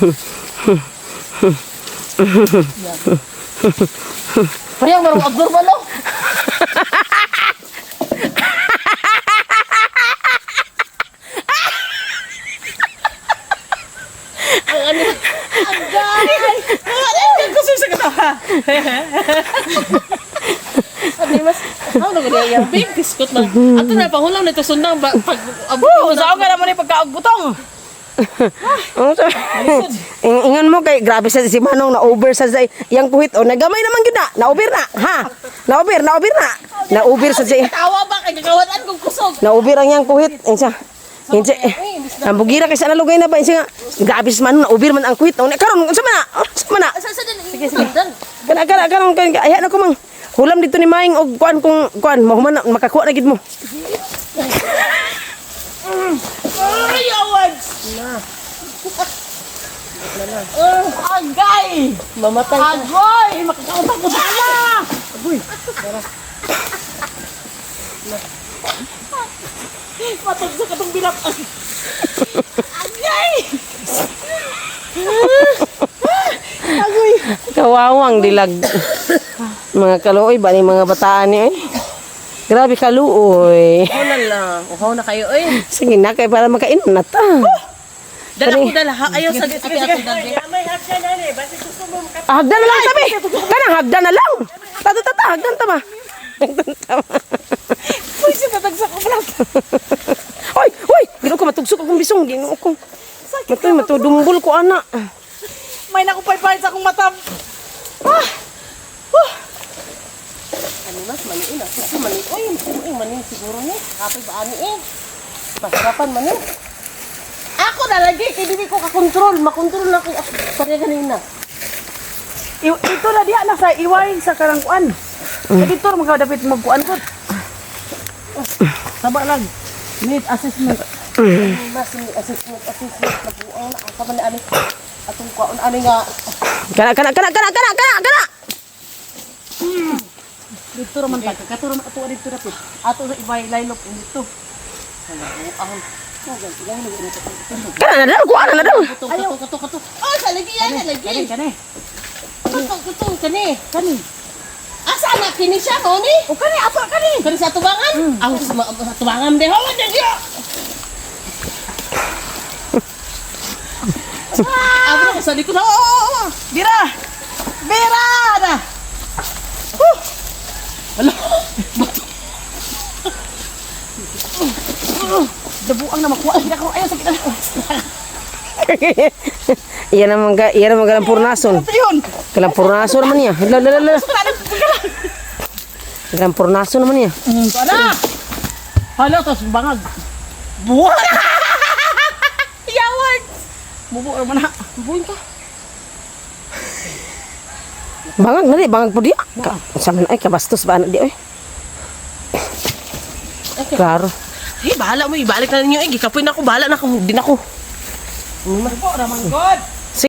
Ba no? Ang ano? Ano mas? Ano na yung big biskot man? Ato na pangulang nito sundang ba pag Woo! Saan ka naman yung pagkaagbutong? Sa? Ing- Ingon mo kay grabe sa si Manong na over sa say yang puhit o nagamay naman gid na. Na over na. Ha? Na over, na over na. Na over sa say. Tawa ba kay kagawanan kong kusog? Na over ang yang puhit. Insa. Insa. Ang bugira kay sa nalugay na ba insa nga. Grabe si Manong na over man ang puhit. O karon unsa man na? Unsa man na? Sige, sige. Kana kana kana kana ayan ako mang hulam dito ni Maing og kuan kung kuan mahuman na makakuha na gid mo. Ay, awards! Uh, agay! Mamatay ka. Agoy! Makakautang ko sana! Agoy! Matag sa katong bilap. Agay! Agoy! Kawawang dilag. mga kaluoy ba ni mga bataan ni eh. Grabe kaluoy. Uhaw na lang. Uhaw na kayo, oy. Sige na kay para makainom na ta. Dala ko dala. ha? Ayaw sa ati ato dali. Ah, hagdan na lang sabi. Kanang hagdan na lang. Tata tata hagdan ta ma. Hagdan ta ma. Uy, sinatagsa ko pala. Hoy, hoy, ginoo ko matugsok akong bisong ginoo ko. Matoy matudumbol ko ana. May nakupay-pay sa akong mata. Ah! Ano mas maniin ah. Kasi maniin. Uy, uy, maniin siguro ni. Kapay ba ani eh. Masarapan maniin. Ako na lagi. Kaya hindi ko kakontrol. Makontrol na kay ako. Pare ganina. I- ito na diya na sa iway sa karangkuan. Mm. Dito magkadapit magkuan ko. Saba lang. Need assessment. Mas ni assessment, assessment. Nabuang na. Asa man ni ani. Atong kwaon ani nga. Kana kana kana kana kana kana kana. Dito raman ta. Katuro na ato dito dapit. Ato sa iway laylok dito. Nabuang. Kana na daw ana na daw. Kato, kato, kato. Oh, sa lagi yan, sa lagi. Kani kani. Kato, kato, kani. Kani. Asa anak kini siya, no ni? O kani ato kani. Kani sa tubangan? Ang sa, sa tubangan de. Hawan yan diya. Abo na ko sa likod. Oo, oo, oo. Dira. Bira na. Hala. Dabuang na makuha. Hindi ko ayaw sakit. Iya naman ga, iya naman galang purnason. Galang purnason naman niya. La la la la. Galang purnason naman niya. Para. Hala tos bangag. Buwa. Yaward. Bubu ra man ha. Bubuin ka. Bangag na di, bangag po di. Ka, sa man ay kabastos ba na di oy. Klaro. Hey, bahala mo. Ibalik na ninyo. Eh, gikapoy na ako. Bahala na ako. Di na ako. Ra man god.